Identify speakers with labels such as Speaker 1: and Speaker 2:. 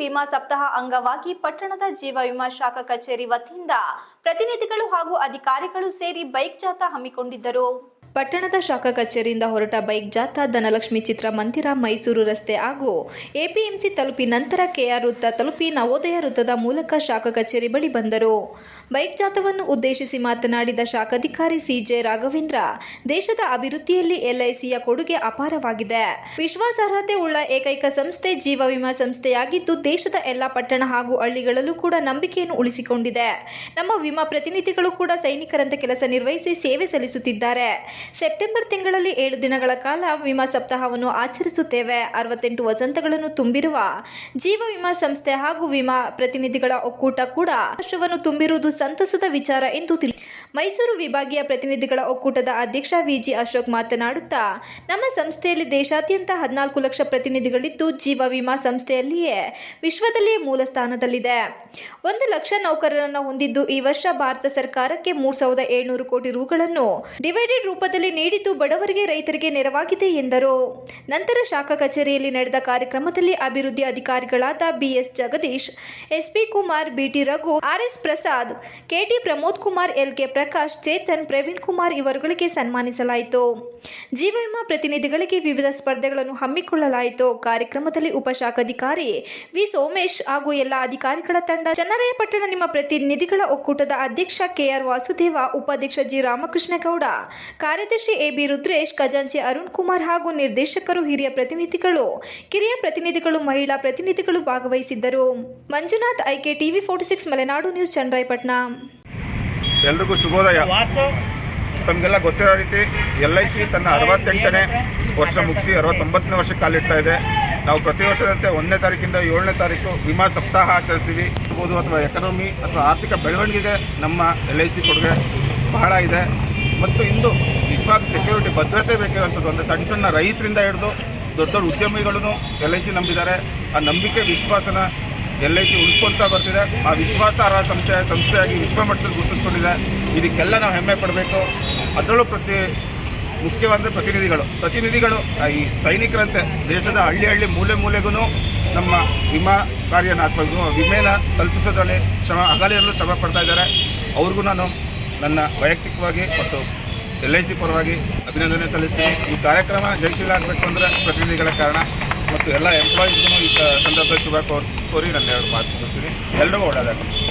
Speaker 1: ವಿಮಾ ಸಪ್ತಾಹ ಅಂಗವಾಗಿ ಪಟ್ಟಣದ ಜೀವ ವಿಮಾ ಶಾಖಾ ಕಚೇರಿ ವತಿಯಿಂದ ಪ್ರತಿನಿಧಿಗಳು ಹಾಗೂ ಅಧಿಕಾರಿಗಳು ಸೇರಿ ಬೈಕ್ ಜಾಥಾ ಹಮ್ಮಿಕೊಂಡಿದ್ದರು. ಪಟ್ಟಣದ ಶಾಖಾ ಕಚೇರಿಯಿಂದ ಹೊರಟ ಬೈಕ್ ಜಾಥಾ ಧನಲಕ್ಷ್ಮಿ ಚಿತ್ರ ಮಂದಿರ ಮೈಸೂರು ರಸ್ತೆ ಹಾಗೂ ಎಪಿಎಂಸಿ ತಲುಪಿ ನಂತರ ಕೆಆರ್ ವೃತ್ತ ತಲುಪಿ ನವೋದಯ ವೃತ್ತದ ಮೂಲಕ ಶಾಖಾ ಕಚೇರಿ ಬಳಿ ಬಂದರು. ಬೈಕ್ ಜಾಥಾವನ್ನು ಉದ್ದೇಶಿಸಿ ಮಾತನಾಡಿದ ಶಾಖಾಧಿಕಾರಿ ಸಿಜೆ ರಾಘವೇಂದ್ರ, ದೇಶದ ಅಭಿವೃದ್ಧಿಯಲ್ಲಿ ಎಲ್ಐಸಿಯ ಕೊಡುಗೆ ಅಪಾರವಾಗಿದೆ. ವಿಶ್ವಾಸಾರ್ಹತೆ ಉಳ್ಳ ಏಕೈಕ ಸಂಸ್ಥೆ ಜೀವ ವಿಮಾ ಸಂಸ್ಥೆಯಾಗಿದ್ದು, ದೇಶದ ಎಲ್ಲ ಪಟ್ಟಣ ಹಾಗೂ ಹಳ್ಳಿಗಳಲ್ಲೂ ಕೂಡ ನಂಬಿಕೆಯನ್ನು ಉಳಿಸಿಕೊಂಡಿದೆ. ನಮ್ಮ ವಿಮಾ ಪ್ರತಿನಿಧಿಗಳು ಕೂಡ ಸೈನಿಕರಂತೆ ಕೆಲಸ ನಿರ್ವಹಿಸಿ ಸೇವೆ ಸಲ್ಲಿಸುತ್ತಿದ್ದಾರೆ. ಸೆಪ್ಟೆಂಬರ್ ತಿಂಗಳಲ್ಲಿ ಏಳು ದಿನಗಳ ಕಾಲ ವಿಮಾ ಸಪ್ತಾಹವನ್ನು ಆಚರಿಸುತ್ತೇವೆ. ಅರವತ್ತೆಂಟು ವಸಂತಗಳನ್ನು ತುಂಬಿರುವ ಜೀವ ವಿಮಾ ಸಂಸ್ಥೆ ಹಾಗೂ ವಿಮಾ ಪ್ರತಿನಿಧಿಗಳ ಒಕ್ಕೂಟ ಕೂಡ ವರ್ಷವನ್ನು ತುಂಬಿರುವುದು ಸಂತಸದ ವಿಚಾರ ಎಂದು ತಿಳಿ, ಮೈಸೂರು ವಿಭಾಗೀಯ ಪ್ರತಿನಿಧಿಗಳ ಒಕ್ಕೂಟದ ಅಧ್ಯಕ್ಷ ವಿಜಿ ಅಶೋಕ್ ಮಾತನಾಡುತ್ತಾ, ನಮ್ಮ ಸಂಸ್ಥೆಯಲ್ಲಿ ದೇಶಾದ್ಯಂತ ಹದಿನಾಲ್ಕು ಲಕ್ಷ ಪ್ರತಿನಿಧಿಗಳಿದ್ದು ಜೀವ ವಿಮಾ ಸಂಸ್ಥೆಯಲ್ಲಿಯೇ ವಿಶ್ವದಲ್ಲಿಯೇ ಮೂಲ ಸ್ಥಾನದಲ್ಲಿದೆ. ಒಂದು ಲಕ್ಷ ನೌಕರರನ್ನು ಹೊಂದಿದ್ದು ಈ ವರ್ಷ ಭಾರತ ಸರ್ಕಾರಕ್ಕೆ ಮೂರು ಸಾವಿರದ ಏಳ್ನೂರು ಕೋಟಿ ರೂಗಳನ್ನು ಡಿವೈಡೆಡ್ ರೂಪದಲ್ಲಿ ನೀಡಿದ್ದು ಬಡವರಿಗೆ ರೈತರಿಗೆ ನೆರವಾಗಿದೆ ಎಂದರು. ನಂತರ ಶಾಖಾ ಕಚೇರಿಯಲ್ಲಿ ನಡೆದ ಕಾರ್ಯಕ್ರಮದಲ್ಲಿ ಅಭಿವೃದ್ಧಿ ಅಧಿಕಾರಿಗಳಾದ BS Jagadish, SP Kumar BT Raghu RS Prasad, KT Pramod Kumar LK Prakash, Chetan Praveen Kumar ಇವರುಗಳಿಗೆ ಸನ್ಮಾನಿಸಲಾಯಿತು. ಜೀವ ವಿಮಾ ಪ್ರತಿನಿಧಿಗಳಿಗೆ ವಿವಿಧ ಸ್ಪರ್ಧೆಗಳನ್ನು ಹಮ್ಮಿಕೊಳ್ಳಲಾಯಿತು. ಕಾರ್ಯಕ್ರಮದಲ್ಲಿ ಉಪಶಾಖಾಧಿಕಾರಿ ವಿ ಸೋಮೇಶ್ ಹಾಗೂ ಎಲ್ಲ ಅಧಿಕಾರಿಗಳ ತಂಡ, ಚನ್ನರಾಯಪಟ್ಟಣ ನಿಮ್ಮ ಪ್ರತಿನಿಧಿಗಳ ಒಕ್ಕೂಟದ ಅಧ್ಯಕ್ಷ ಕೆಆರ್ ವಾಸುದೇವ, ಉಪಾಧ್ಯಕ್ಷ ಜಿ ರಾಮಕೃಷ್ಣಗೌಡ, ಕಾರ್ಯದರ್ಶಿ ಎಬಿ ರುದ್ರೇಶ್, ಖಜಾಂಚಿ ಅರುಣ್ ಕುಮಾರ್ ಹಾಗೂ ನಿರ್ದೇಶಕರು ಹಿರಿಯ ಪ್ರತಿನಿಧಿಗಳು, ಕಿರಿಯ ಪ್ರತಿನಿಧಿಗಳು, ಮಹಿಳಾ ಪ್ರತಿನಿಧಿಗಳು ಭಾಗವಹಿಸಿದ್ದರು. Manjunath, IK TV forty six, Malenadu news, Channarayapatna.
Speaker 2: ಎಲ್ರಿಗೂ ಶುಭೋದಯ. ತಮಗೆಲ್ಲ ಗೊತ್ತಿರೋ ರೀತಿ ಎಲ್ ಐ ಸಿ ತನ್ನ ಅರವತ್ತೆಂಟನೇ ವರ್ಷ ಮುಗಿಸಿ ಅರವತ್ತೊಂಬತ್ತನೇ ವರ್ಷ ಕಾಲಿಡ್ತಾ ಇದೆ. ನಾವು ಪ್ರತಿ ವರ್ಷದಂತೆ ಒಂದನೇ ತಾರೀಕಿಂದ ಏಳನೇ ತಾರೀಕು ವಿಮಾ ಸಪ್ತಾಹ ಆಚರಿಸ್ತೀವಿ. ಅಥವಾ ಎಕನಾಮಿ ಅಥವಾ ಆರ್ಥಿಕ ಬೆಳವಣಿಗೆಗೆ ನಮ್ಮ ಎಲ್ ಐ ಸಿ ಕೊಡುಗೆ ಬಹಳ ಇದೆ. ಮತ್ತು ಇಂದು ನಿಜವಾಗಿ ಸೆಕ್ಯೂರಿಟಿ ಭದ್ರತೆ ಬೇಕಿರುವಂಥದ್ದು ಅಂದರೆ ಸಣ್ಣ ಸಣ್ಣ ರೈತರಿಂದ ಹಿಡಿದು ದೊಡ್ಡ ದೊಡ್ಡ ಉದ್ಯಮಿಗಳನ್ನು ಎಲ್ ಐ ಸಿ ನಂಬಿದ್ದಾರೆ. ಆ ನಂಬಿಕೆ, ವಿಶ್ವಾಸನ ಎಲ್ ಐ ಸಿ ಉಳಿಸ್ಕೊಳ್ತಾ ಬರ್ತಿದೆ. ಆ ವಿಶ್ವಾಸಾರ್ಹ ಸಂಸ್ಥೆ, ಸಂಸ್ಥೆಯಾಗಿ ವಿಶ್ವಮಟ್ಟದಲ್ಲಿ ಗುರುತಿಸ್ಕೊಂಡಿದೆ. ಇದಕ್ಕೆಲ್ಲ ನಾವು ಹೆಮ್ಮೆ ಪಡಬೇಕು. ಅದರಲ್ಲೂ ಪ್ರತಿ ಮುಖ್ಯವಾದ ಪ್ರತಿನಿಧಿಗಳು. ಪ್ರತಿನಿಧಿಗಳು ಈ ಸೈನಿಕರಂತೆ ದೇಶದ ಹಳ್ಳಿ ಹಳ್ಳಿ ಮೂಲೆ ಮೂಲೆಗೂ ನಮ್ಮ ವಿಮಾ ಕಾರ್ಯನ ಅಥವಾ ವಿಮಾ- ವಿಮೆನ ತಲುಪಿಸೋದ್ರಲ್ಲಿ ಶ್ರಮ, ಅಗಲೆಯಲ್ಲೂ ಶ್ರಮ ಪಡ್ತಾ ಇದ್ದಾರೆ. ಅವ್ರಿಗೂ ನಾನು ನನ್ನ ವೈಯಕ್ತಿಕವಾಗಿ ಮತ್ತು ಎಲ್ ಐ ಸಿ ಪರವಾಗಿ ಅಭಿನಂದನೆ ಸಲ್ಲಿಸ್ತೀನಿ. ಈ ಕಾರ್ಯಕ್ರಮ ಜಯಶೀಲ ಆಗಬೇಕು ಅಂದರೆ ಪ್ರತಿನಿಧಿಗಳ ಕಾರಣ ಮತ್ತು ಎಲ್ಲ ಎಂಪ್ಲಾಯೀಸ್ಗೂ ಈ ಸಂದರ್ಭದಲ್ಲಿ ಶುಭ ಕೋರ್ ನನ್ನ ಎರಡು ಮಾತು ಮುಗಿಸ್ತೀನಿ. ಎಲ್ರಿಗೂ ಒಳ್ಳೆಯದಾಗಲಿ.